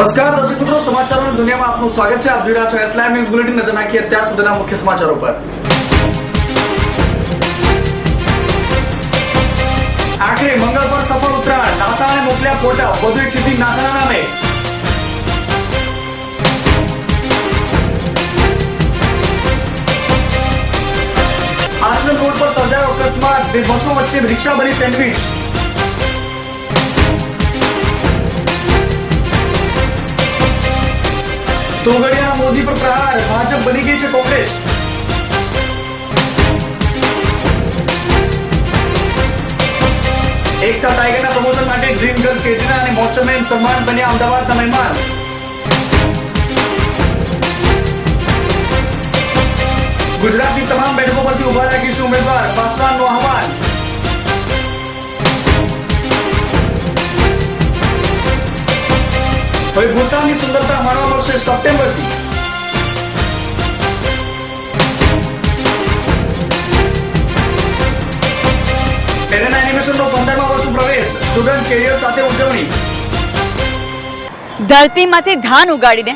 નમસ્કાર, દર્શક મિત્રો, સમાચારોની દુનિયામાં આપનું સ્વાગત છે. આપ જોઈ રહ્યા છો એસલામ ન્યૂઝ બુલેટિન નજર નાખીએ અત્યાર સુધીના મુખ્ય સમાચારો પર. આખરે મંગળ પર સફળ ઉતરાણ નાસાને મોકલ્યા ફોટા. વધુ એક સિદ્ધિ નાસાના નામે. આશ્રમ રોડ પર સર્જાયો અકસ્માત. બે બસો વચ્ચે રિક્ષા ભરી સેન્ડવિચ. તોગડિયાના મોદી પર પ્રહાર. ભાજપ બની ગઈ છે કોંગ્રેસ. એકતા ટાઈગરના પ્રમોશન માટે ડ્રીમ ગર્લ કેટરીના અને મોચરમેન સલમાન બન્યા અમદાવાદના મહેમાન. ગુજરાતની તમામ બેઠકો પરથી ઊભા રાખીશું ઉમેદવાર. પાસવાનનું આહવાન. હવે ભૂતાનની સુંદરતા માણવા મળશે સપ્ટેમ્બરથી. એરેના એનિમેશનનો પંદરમા વર્ષનો પ્રવેશ સ્ટુડન્ટ કેરિયર સાથે ઉજવણી. ધરતીમાંથી ધાન ઉગાડીને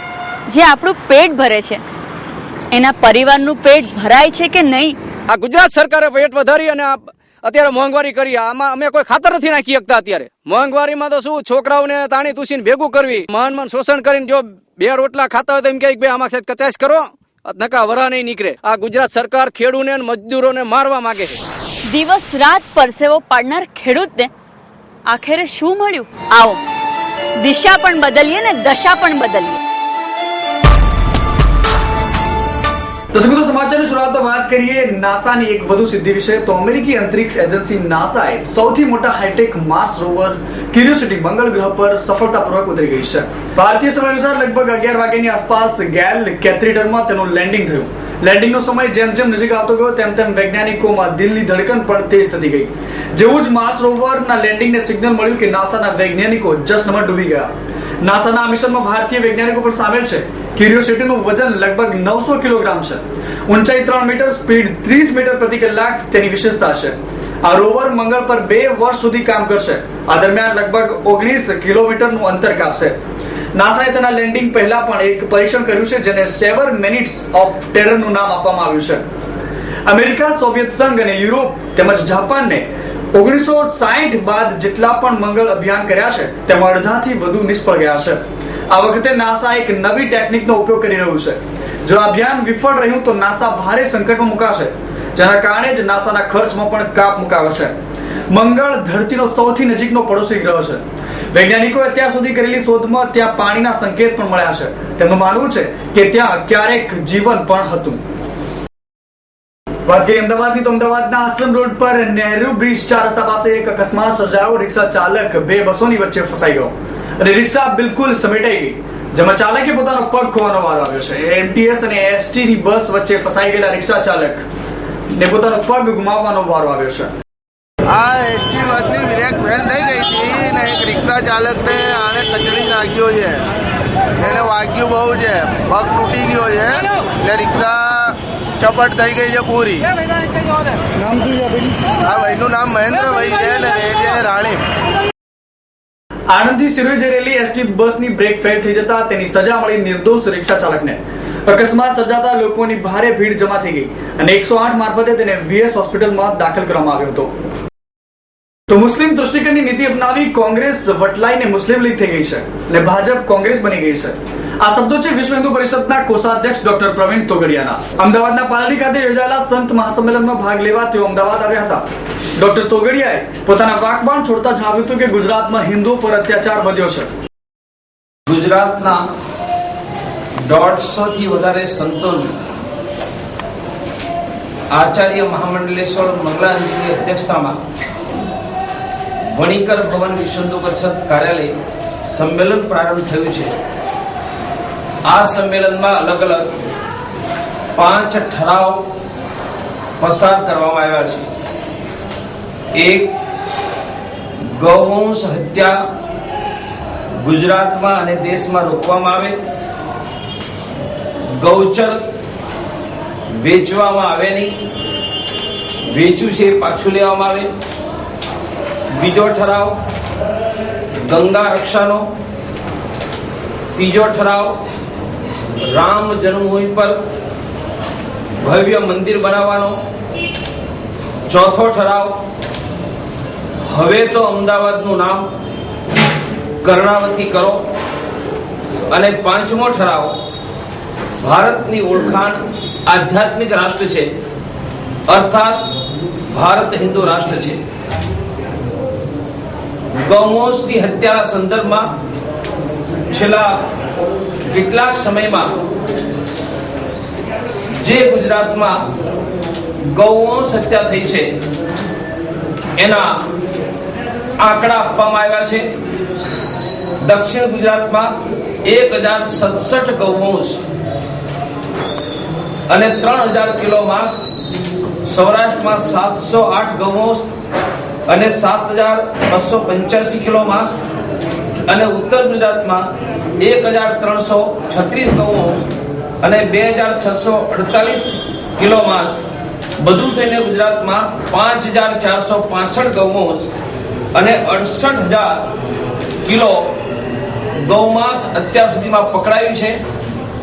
જે આપણું પેટ ભરે છે. એના પરિવારનું પેટ ભરાય છે કે નહીં? આ ગુજરાત સરકારે પેટ વધારી અને આ અત્યારે મોંઘવારી કરી. આમાં અમે કોઈ ખાતર નથી નાખી શકતા અત્યારે. મોંઘવારીમાં તો શું છોકરાઓને તાણી તુસીને ભેગું કરવી મન મન શોષણ કરીને જો બે રોટલા ખાતા હોય તો એમ કે ભાઈ, આમાં સાહેબ કચાશ કરો. નકા વરા નહીં નીકળે. આ ગુજરાત સરકાર ખેડૂને અને મજદૂરોને મારવા માંગે છે. દિવસ રાત પરસેવો પાડનાર ખેડૂતને આખરે શું મળ્યું? આવો. દિશા પણ બદલીએ ને દશા પણ બદલીએ. દર્શક મિત્રો સમાચારની શરૂઆતમાં વાત કરીએ નાસાની એક વધુ સિદ્ધિ વિશે. તો અમેરિકી અંતરિક્ષ એજન્સી નાસાએ સૌથી મોટા હાઈટેક માર્સ રોવર ક્યુરિયોસિટી મંગળ ગ્રહ પર સફળતાપૂર્વક ઉતરી ગઈ છે. ભારતીય સમય અનુસાર લગભગ અગિયાર વાગ્યાની આસપાસ ગેલ કેથરીડરમાં તેનું લેન્ડિંગ થયું. લેન્ડિંગનો સમય જેમ જેમ નજીક આવતો ગયો, તેમ તેમ વૈજ્ઞાનિકોમાં દિલની ધડકન પણ તેજ થતી ગઈ. જેવું જ માર્સ રોવરના લેન્ડિંગને સિગ્નલ મળ્યું કે નાસાના વૈજ્ઞાનિકો જશ્નમાં ડૂબી ગયા. નાસાના આ મિશનમાં ભારતીય વૈજ્ઞાનિકો પણ સામેલ છે. ક્યુરિયોસિટીનું વજન લગભગ નવસો કિલોગ્રામ છે. ઊંચાઈ ત્રણ મીટર, સ્પીડ ત્રીસ મીટર પ્રતિ કલાક તેની વિશેષતા છે. આ રોવર મંગળ પર બે વર્ષ સુધી કામ કરશે. આ દરમિયાન લગભગ ઓગણીસ કિલોમીટરનું અંતર કાપશે. નાસાએ તેના લેન્ડિંગ પહેલા પણ એક પરીક્ષણ કર્યું છે, જેને સેવર મિનિટ્સ ઓફ ટેરરનું નામ આપવામાં આવ્યું છે. અમેરિકા, સોવિયત સંઘ અને યુરોપ તેમજ જાપાનને ઓગણીસો સાહીઠ બાદ જેટલા પણ મંગળ અભિયાન કર્યા છે, તેમાં અડધાથી વધુ નિષ્ફળ ગયા છે. આ વખતે નાસા એક નવી ટેકનિકનો ઉપયોગ કરી રહ્યું છે. જો અભિયાન વિફળ રહ્યું તો નાસા ભારે સંકટમાં મુકાશે, જેના કારણે જ નાસાના ખર્ચમાં પણ કાપ મુકાયો છે મંગળ ધરતીનો સૌથી નજીકનો પડોશી ગ્રહ છે. વૈજ્ઞાનિકોએ અત્યાર સુધી કરેલી શોધમાં ત્યાં પાણીના સંકેત પણ મળ્યા છે. તેમનું માનવું છે કે ત્યાં ક્યારેક જીવન પણ હતું. વાત કરીએ અમદાવાદની, તો અમદાવાદના આશ્રમ રોડ પર નહેરુ બ્રિજ ચાર રસ્તા પાસે એક અકસ્માત સર્જાયો. રિક્ષા ચાલક બે બસોની વચ્ચે ફસાઈ ગયો. અને રિક્ષા બિલકુલ સમેટાઈ ગઈ. જેમાં ચાલકે પોતાનો પગ ખોવાનો વારો આવ્યો છે. એમટીએસ અને એસટી ની બસ વચ્ચે ફસાઈ ગયેલા રિક્ષા ચાલક ને પોતાનો પગ ગુમાવવાનો વારો આવ્યો છે. આ એસટી બસની બ્રેક ફેલ થઈ ગઈ હતી ને એક રિક્ષા ચાલકને આણે કચડી નાખ્યો છે. એને વાગ્યું બહુ છે. પગ તૂટી ગયો છે. એટલે રિક્ષા ચપટ થઈ ગઈ છે પૂરી. આ ભાઈનું નામ મહેન્દ્રભાઈ છે ને રહે છે રાણીપ આણંદથી સિરોઈ જઈ એસટી બસની બ્રેક ફેલ થઈ જતા તેની સજા મળી નિર્દોષ રિક્ષા ચાલકને. અકસ્માત સર્જાતા લોકોની ભારે ભીડ જમા થઈ ગઈ અને એકસો આઠ મારફતે તેને વીએસ હોસ્પિટલમાં દાખલ કરવામાં આવ્યો હતો. તો મુસ્લિમ દૃષ્ટિકોણની નીતિ અપનાવી કોંગ્રેસ વટલાઈને મુસ્લિમ લીગ થઈ ગઈ છે અને ભાજપ કોંગ્રેસ બની ગઈ છે. આ શબ્દો છે વિશ્વ હિન્દુ પરિષદના કોષાધ્યક્ષ ડોક્ટર પ્રવીણ તોગડિયાના. અમદાવાદના પાલડી ખાતે યોજાયેલા સંત મહાસંમેલનમાં ભાગ લેવા તેઓ અમદાવાદ આવ્યા હતા. ડોક્ટર તોગડિયાએ પોતાના વાકબાણ છોડતા જણાવ્યું હતું કે ગુજરાતમાં હિન્દુઓ પર અત્યાચાર વધ્યો છે. ગુજરાતના દોઢસો થી વધારે સંતોનું આચાર્ય મહામંડલેશ્વર મંગળાજીની અધ્યક્ષતામાં વણિકર ભવન વિશ્વ હિન્દુ પરિષદ કાર્યાલય સંમેલન પ્રારંભ થયું છે. આ સંમેલનમાં અલગ અલગ પાંચ ઠરાવ પસાર કરવામાં આવ્યા છે. એક ગૌવંશ હત્યા ગુજરાતમાં અને દેશમાં રોકવામાં આવે. ગૌચર વેચવામાં આવે નહીં. વેચ્યું છે પાછું લેવામાં આવે. બીજો ઠરાવ ગંગા રક્ષાનો. ત્રીજો ઠરાવ રામ જન્મભૂમિ પર ભવ્ય મંદિર બનાવવાનો. ચોથો ઠરાવ, હવે તો અમદાવાદનું નામ કર્ણાવતી કરો. અને પાંચમો ઠરાવ, ભારતની ઓળખાણ આધ્યાત્મિક રાષ્ટ્ર છે. અર્થાત ભારત હિન્દુ રાષ્ટ્ર છે. ગૌવંશની હત્યાના સંદર્ભમાં છેલ્લા કેટલાક સમયમાં જે ગુજરાતમાં ગૌઓ હત્યા થઈ છે, એના આંકડા આપવામાં આવ્યા છે. દક્ષિણ ગુજરાતમાં એક હજાર સડસઠ ગૌવંશ અને ત્રણ હજાર કિલો માંસ સૌરાષ્ટ્રમાં સાતસો આઠ ગૌવંશ અને સાત હજાર બસો પંચ્યાસી કિલો માંસ અને ઉત્તર ગુજરાતમાં એક હજાર ત્રણસો છત્રીસ ગૌવંશ અને બે હજાર છસો અડતાલીસ કિલો માંસ. બધું થઈને ગુજરાતમાં પાંચ હજાર ચારસો પાસઠ ગૌવંશ અને અડસઠ હજાર કિલો ગૌમાંસ અત્યાર સુધીમાં પકડાયું છે.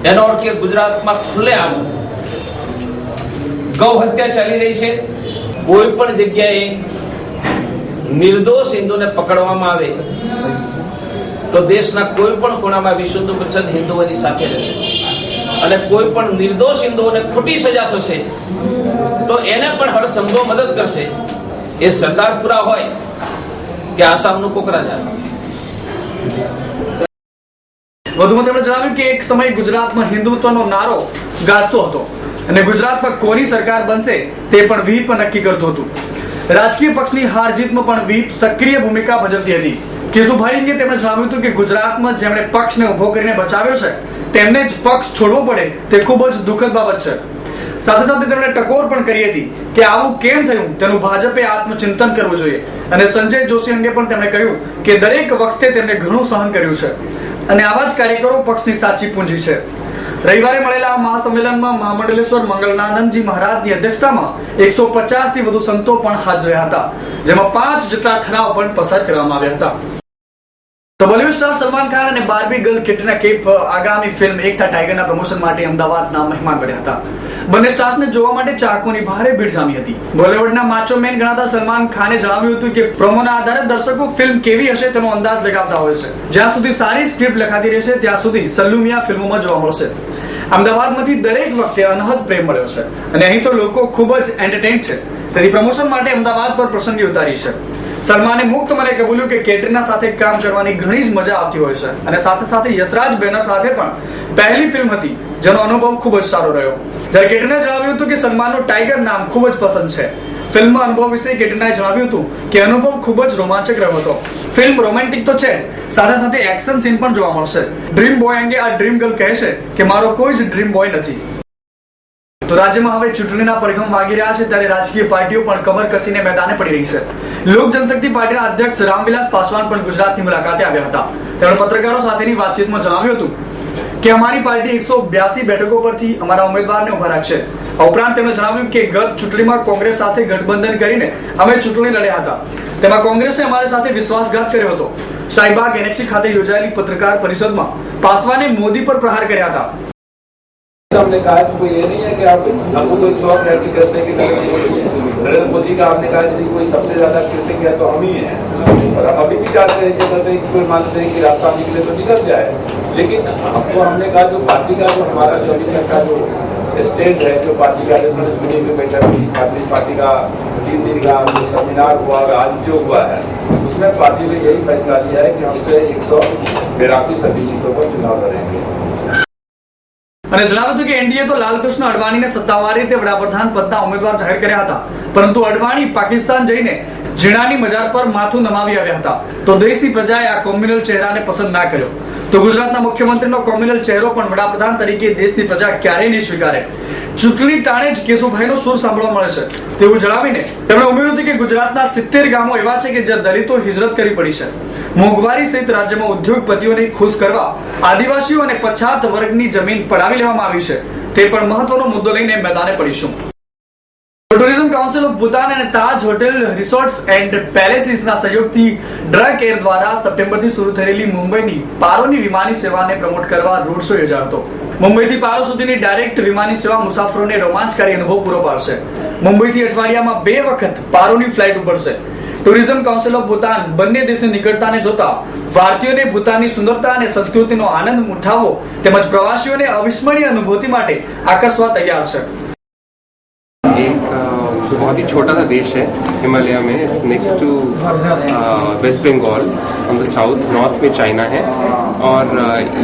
એનો અર્થ ગુજરાતમાં ખુલ્લેઆમ ગૌ હત્યા ચાલી રહી છે. કોઈ પણ જગ્યાએ નિર્દોષ હિન્દુને પકડવામાં આવે તો દેશના કોઈ પણ ખૂણામાં વિશુદ્ધ પરિષદ હિન્દુઓની સાથે રહેશે. અને કોઈ પણ નિર્દોષ હિન્દુઓને ખોટી સજા થશે, તો એને પણ હરસંભવ મદદ કરશે. એ સરદારપુરા હોય કે આસામનું કોકરાજાર વધુમાં તેમણે જણાવ્યું કે એક સમય ગુજરાતમાં હિન્દુત્વનો નારો ગાજતો હતો અને ગુજરાતમાં કોની સરકાર બનશે તે પણ વીપ નક્કી કરતું હતું. રાજકીય પક્ષની હાર જીતમાં પણ વીપ સક્રિય ભૂમિકા ભજવતી હતી. કેશુભાઈ અંગે તેમણે જણાવ્યું હતું કે ગુજરાતમાં જેમણે પક્ષને ઊભો કરીને બચાવ્યો છે, તેમને જ પક્ષ છોડવો પડે, તે ખૂબ જ દુઃખદ બાબત છે. સાથે સાથે તેમણે ટકોર પણ કરી હતી કે આવું કેમ થયું? તેનું ભાજપે આત્મચિંતન કરવું જોઈએ. અને સંજય જોશી અંગે પણ તેમણે કહ્યું કે દરેક વખતે તેમણે ઘણું સહન કર્યું છે. અને આવા જ કાર્યકરો પક્ષની સાચી પૂંજી છે. રવિવારે મળેલા મહાસંમેલનમાં મહામંડલેશ્વર મંગળનાનંદજી મહારાજની અધ્યક્ષતામાં એકસો પચાસથી વધુ સંતો પણ હાજર રહ્યા હતા, જેમાં પાંચ જેટલા ઠરાવ પણ પસાર કરવામાં આવ્યા હતા. તો બોલિવૂડ સ્ટાર સલમાન ખાન અને બાર્બી ગર્લ કેટરીના કૈફ આગામી ફિલ્મ એકતા ટાઈગરના પ્રમોશન માટે અમદાવાદના મહેમાન બન્યા હતા. બંને સ્ટાર્સને જોવા માટે ચાહકોની ભારે ભીડ જામી હતી. બોલિવૂડના માચો મેન ગણાતા સલમાન ખાને જણાવ્યું હતું કે પ્રોમોના આધારે દર્શકો ફિલ્મ કેવી હશે તેનો અંદાજ લગાવતા હોય છે. જ્યાં સુધી સારી સ્ક્રિપ્ટ લખાતી રહેશે, ત્યાં સુધી સલ્લુમિયા ફિલ્મોમાં જોવા મળશે. અમદાવાદમાંથી દરેક વખતે અનહદ પ્રેમ મળ્યો છે. અને અહીં તો લોકો ખૂબ જ એન્ટરટેન છે. તેથી પ્રમોશન માટે અમદાવાદ પર પ્રસંગી ઉતારી છે. સલમાને મુક્ત મને કબૂલ્યું કે કેટરીના સાથે કામ કરવાની ઘણી જ મજા આવતી હોય છે. અને સાથે સાથે યશરાજ બેનર સાથે પણ પહેલી ફિલ્મ હતી, જેનો અનુભવ ખૂબ જ સારો રહ્યો. જ્યારે કેટરીના જણાવ્યું હતું કે સલમાનનું ટાઈગર નામ ખૂબ જ પસંદ છે. ફિલ્મ અનુભવ વિશે કેટરીનાએ જણાવ્યું હતું કે અનુભવ ખૂબ જ રોમાંચક રહ્યો હતો. ફિલ્મ રોમેન્ટિક તો છે સાથે સાથે એક્શન સીન પણ જોવા મળશે. ડ્રીમ બોય અંગે આ ડ્રીમ ગર્લ કહે છે કે, મારો કોઈ જ ડ્રીમ બોય નથી. તો રાજ્યમાં હવે ચૂંટણીના પડઘમ વાગી રહ્યા છે ત્યારે રાજકીય પાર્ટીઓ પણ કમર કસીને મેદાને પડી રહી છે. લોક જનશક્તિ પાર્ટીના અધ્યક્ષ રામવિલાસ પાસવાન પણ ગુજરાતની મુલાકાતે આવ્યા હતા. તેમણે પત્રકારો સાથેની વાતચીતમાં જણાવ્યું હતું કે અમારી પાર્ટી એકસો બ્યાસી બેઠકો પરથી અમારા ઉમેદવારને ઊભા રાખશે. આ ઉપરાંત તેમણે જણાવ્યું કે ગત ચૂંટણીમાં કોંગ્રેસ સાથે ગઠબંધન કરીને અમે ચૂંટણી લડ્યા હતા. તેમાં કોંગ્રેસે અમારી સાથે વિશ્વાસઘાત કર્યો હતો. શાહીબાગ એનએક્સી ખાતે યોજાયેલી પત્રકાર પરિષદમાં પાસવાને મોદી પર પ્રહાર કર્યા હતા. हमने कहा कि कोई ये नहीं है कि आप आपको कोई शौक है कि करते हैं कि नरेंद्र मोदी है का आपने कहा यदि कोई सबसे ज़्यादा कृतज्ञ है तो हम ही हैं। और हम अभी भी चाहते हैं कि कहते हैं कि कोई मानते हैं कि रास्ता निकले तो निकल जाए। लेकिन हमको हमने कहा जो पार्टी का जो हमारा जो अभी तक का जो स्टेट है, जो पार्टी का मीटिंग में बैठक हुई पार्टी पार्टी का तीन दिन का जो सेमिनार हुआ आज जो हुआ है, उसमें पार्टी ने यही फैसला लिया है कि हमसे एक सौ बेरासी सभी सीटों पर चुनाव लड़ेंगे। અને જણાવ્યું હતું કે એનડીએ તો લાલકૃષ્ણ અડવાણીને સત્તાવાર રીતે વડાપ્રધાન પદના ઉમેદવાર જાહેર કર્યા હતા. પરંતુ અડવાણી પાકિસ્તાન જઈને ઝીણાની મજાર પર માથું નમાવી આવ્યા હતા. તો દેશની પ્રજાએ આ કોમ્યુનલ ચહેરાને પસંદ ના કર્યો. તો ગુજરાતના મુખ્યમંત્રીનો કોમ્યુનલ ચહેરો પણ વડાપ્રધાન તરીકે દેશની પ્રજા ક્યારેય નહીં સ્વીકારે. ચૂંટણી ટાણે જ કેશુભાઈનો સુર સાંભળવા મળે છે. તેવું જણાવીને તેમણે ઉમેર્યું હતું કે ગુજરાતના સિત્તેર ગામો એવા છે કે જ્યાં દલિતો હિજરત કરી પડી છે. મોંઘવારી સહિત રાજ્યમાં ઉદ્યોગપતિઓને ખુશ કરવા આદિવાસીઓ અને પછાત વર્ગની જમીન પડાવી લેવામાં આવી છે. તે પણ મહત્વનો મુદ્દો લઈને મેદાને પડીશું. ટુરિઝમ કાઉન્સિલ ઓફ ભૂતાન અને તાજ હોટેલ રિસોર્ટ્સ એન્ડ પેલેસીસના સહયોગથી ડ્રગ એર દ્વારા સપ્ટેમ્બરથી શરૂ થયેલી મુંબઈની પારોની વિમાની સેવાને પ્રમોટ કરવા રોડ શો યોજાયો હતો. મુંબઈથી પારો સુધીની ડાયરેક્ટ વિમાની સેવા મુસાફરોને રોમાંચકારી અનુભવ પૂરો પાડશે. મુંબઈથી અઠવાડિયામાં બે વખત પારોની ફ્લાઇટ ઉપડશે ટુરિઝમ કાઉન્સિલ ઓફ ભૂતાન બંને દેશની નિકટતાને જોતા ભારતીયોને ભૂતાનની સુંદરતા અને સંસ્કૃતિનો આનંદ ઉઠાવવો તેમજ પ્રવાસીઓને અવિસ્મરણીય અનુભૂતિ માટે આકર્ષવા તૈયાર છે. जो बहुत ही छोटा सा देश है हिमालय में। It's next to West Bengal on the south north में चाइना है और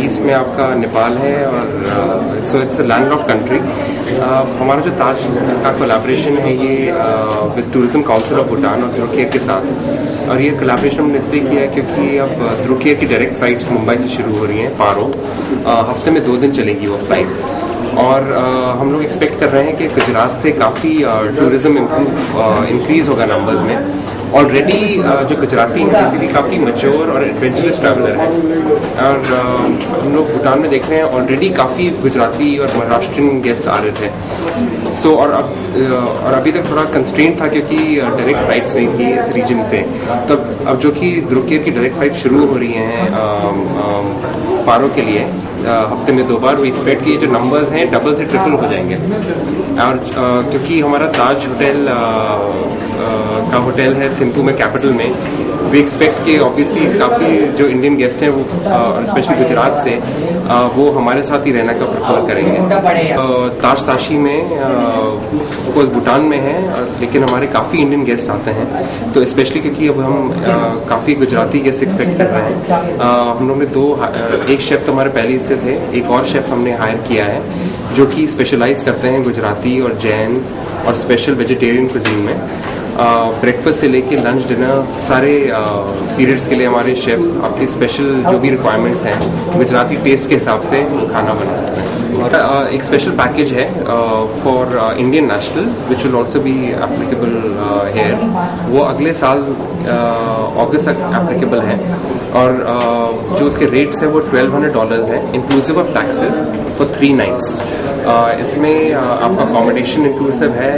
ईस्ट में आपका नेपाल है और so it's a landlocked country हमारा जो ताज का कोलाब्रेशन है ये with tourism council of Bhutan और ध्रुकेर के साथ। और ये कोलाब्रेशन हमने इसलिए किया है क्योंकि अब ध्रुकेर की डायरेक्ट फ्लाइट्स मुंबई से शुरू हो रही हैं पारो अ, हफ़्ते में दो दिन चलेगी वो फ्लाइट्स और हम लोग एक्सपेक्ट कर रहे हैं कि गुजरात से काफ़ी टूरिज़्म इंक्रीज होगा नंबर्स में। ऑलरेडी जो गुजराती हैं बेसिकली काफ़ी मच्योर और एडवेंचरस ट्रैवलर हैं। और हम लोग भूटान में देख रहे हैं ऑलरेडी काफ़ी गुजराती और महाराष्ट्रियन गेस्ट आ रहे थे। सो so, और अब और अभी तक थोड़ा कंस्ट्रेंट था क्योंकि डायरेक्ट फ्लाइट्स नहीं थी इस रीजन से। तो अब- जो कि द्रुकेर की डायरेक्ट फ़्लाइट शुरू हो रही हैं पारो के लिए हफ़्ते में दो बार वी एक्सपेक्ट कि, ये जो नंबर्स हैं डबल से ट्रिपल हो जाएँगे। और क्योंकि हमारा ताज होटल का होटल है थिम्पू में कैपिटल में वी एक्सपेक्ट कि ऑब्वियसली काफ़ी जो इंडियन गेस्ट हैं वो स्पेशली गुजरात से अ, वो हमारे साथ ही रहना का प्रेफर करेंगे। अ, ताज ताशी में ऑफकोर्स भूटान में है लेकिन हमारे काफ़ी इंडियन गेस्ट आते हैं। तो स्पेशली क्योंकि अब हम काफ़ी गुजराती गेस्ट एक्सपेक्ट कर रहे हैं। अ, हम लोग ने दो एक शेफ़ तो हमारे पहले से थे एक और शेफ़ हमने हायर किया है जो कि स्पेशलाइज करते हैं गुजराती और जैन और स्पेशल वेजिटेरियन कुजीन में। ब्रेकफास्ट से लेके लंच डिनर सारे पीरियड्स के लिए हमारे शेफ्स अपनी स्पेशल जो भी रिक्वायरमेंट्स हैं गुजराती टेस्ट के हिसाब से खाना बना सकते हैं। एक स्पेशल पैकेज है for Indian nationals which will also be applicable here वो अगले साल अगस्त तक एप्लीकेबल है। और uh, जो उसके रेट्स हैं वो 1200 डॉलर्स हैं inclusive of taxes for three nights इसमें uh, आपका अकोमोडेशन इंक्लूसिव है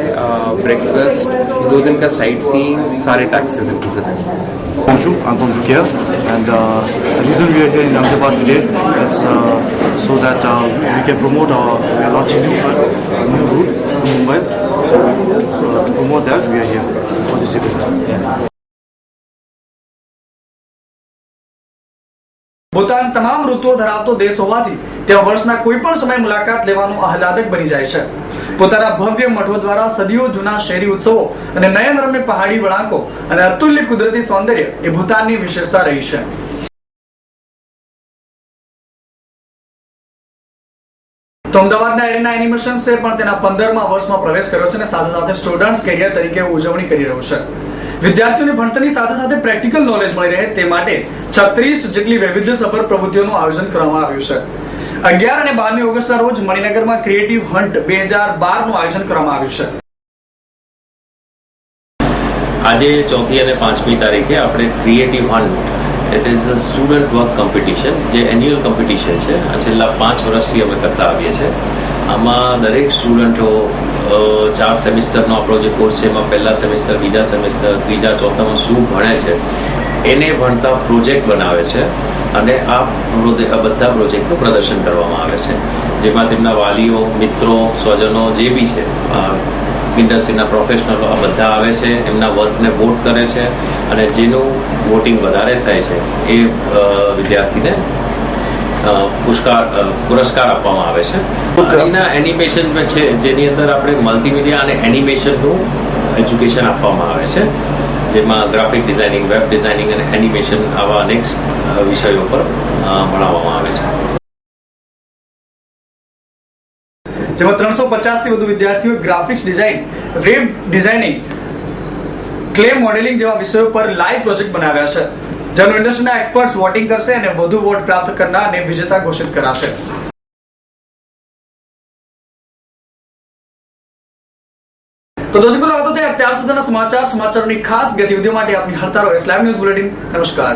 ब्रेकफास्ट दो दिन का साइट सीइंग सारे टैक्सेस इंक्लूसिव हैं Bonjour, Anton Drucker, and uh, the reason we are here in Ahmedabad today is uh, so that uh, we can promote our, we are launching new flight, a new route to Mumbai. So to, uh, to promote that, we are here for this event. Bhutan તમામ ઋતુઓ ધરાવતો દેશ હોવાથી ત્યાં વર્ષના કોઈ પણ સમય મુલાકાત લેવાનું આહલાદક બની જાય છે. પોતાના ભવ્ય મઠો દ્વારા સદીઓ જૂના શહેરી ઉત્સવો અને નયનરમ્ય પહાડી વળાંકો અને અતુલ્ય કુદરતી સૌંદર્ય એ ભૂતાનની વિશેષતા રહી છે. તો અમદાવાદના એરેના એનિમેશન્સે પણ તેના પંદરમા વર્ષમાં પ્રવેશ કર્યો છે અને સાથે સાથે સ્ટુડન્ટ્સ કેરિયર તરીકે ઉજવણી કરી રહ્યું છે. વિદ્યાર્થીઓને ભણતરની સાથે સાથે પ્રેક્ટિકલ નોલેજ મળી રહે તે માટે છત્રીસ જેટલી વૈવિધ્યસભર પ્રવૃત્તિઓનું આયોજન કરવામાં આવ્યું છે. અગિયાર અને બારમી ઓગસ્ટના રોજ મણિનગરમાં ક્રિએટિવ હન્ટ બે હજાર બારનું આયોજન કરવામાં આવ્યું છે. આજે ચોથી અને પાંચમી તારીખે આપણે creative hunt it is a student work competition જે એન્યુઅલ કોમ્પિટિશન છે, આ છેલ્લા પાંચ વર્ષથી અમે કરતા આવીએ છીએ. આમાં દરેક સ્ટુડન્ટો ચાર સેમિસ્ટરનો આપણો જે કોર્સ છે, એમાં પહેલા સેમિસ્ટર, બીજા સેમિસ્ટર, ત્રીજા, ચોથામાં શું ભણે છે એને ભણતા પ્રોજેક્ટ બનાવે છે અને આ આ બધા પ્રોજેક્ટનું પ્રદર્શન કરવામાં આવે છે. જેમાં તેમના વાલીઓ, મિત્રો, સ્વજનો જે બી છે ઇન્ડસ્ટ્રીના પ્રોફેશનલો આ બધા આવે છે, એમના વર્કને વોટ કરે છે અને જેનું વોટિંગ વધારે થાય છે, એ વિદ્યાર્થીને પુરસ્કાર પુરસ્કાર આપવામાં આવે છે. એના એનિમેશન છે, જેની અંદર આપણે મલ્ટીમીડિયા અને એનિમેશનનું એજ્યુકેશન આપવામાં આવે છે. જેમાં ગ્રાફિક ડિઝાઇનિંગ વેબ ડિઝાઇનિંગ અને એનિમેશન આવા અનેક વિષયો પર ભણાવવામાં આવે છે. જેમાં ત્રણસો પચાસથી વધુ વિદ્યાર્થીઓ graphics design web designing clay modelling જેવા વિષયો પર લાઈવ પ્રોજેક્ટ બનાવ્યા છે. જેનો ઇન્ડસ્ટ્રીના એક્સપર્ટ્સ વોટિંગ કરશે અને વધુ વોટ પ્રાપ્ત કરનારને વિજેતા ઘોષિત કરાશે. તો દોસ્તો અત્યાર સુધીના સમાચાર સમાચારોની ખાસ ગતિવિધિઓ માટે આપની હડતાલ એસ લાઈવ ન્યૂઝ બુલેટિન નમસ્કાર.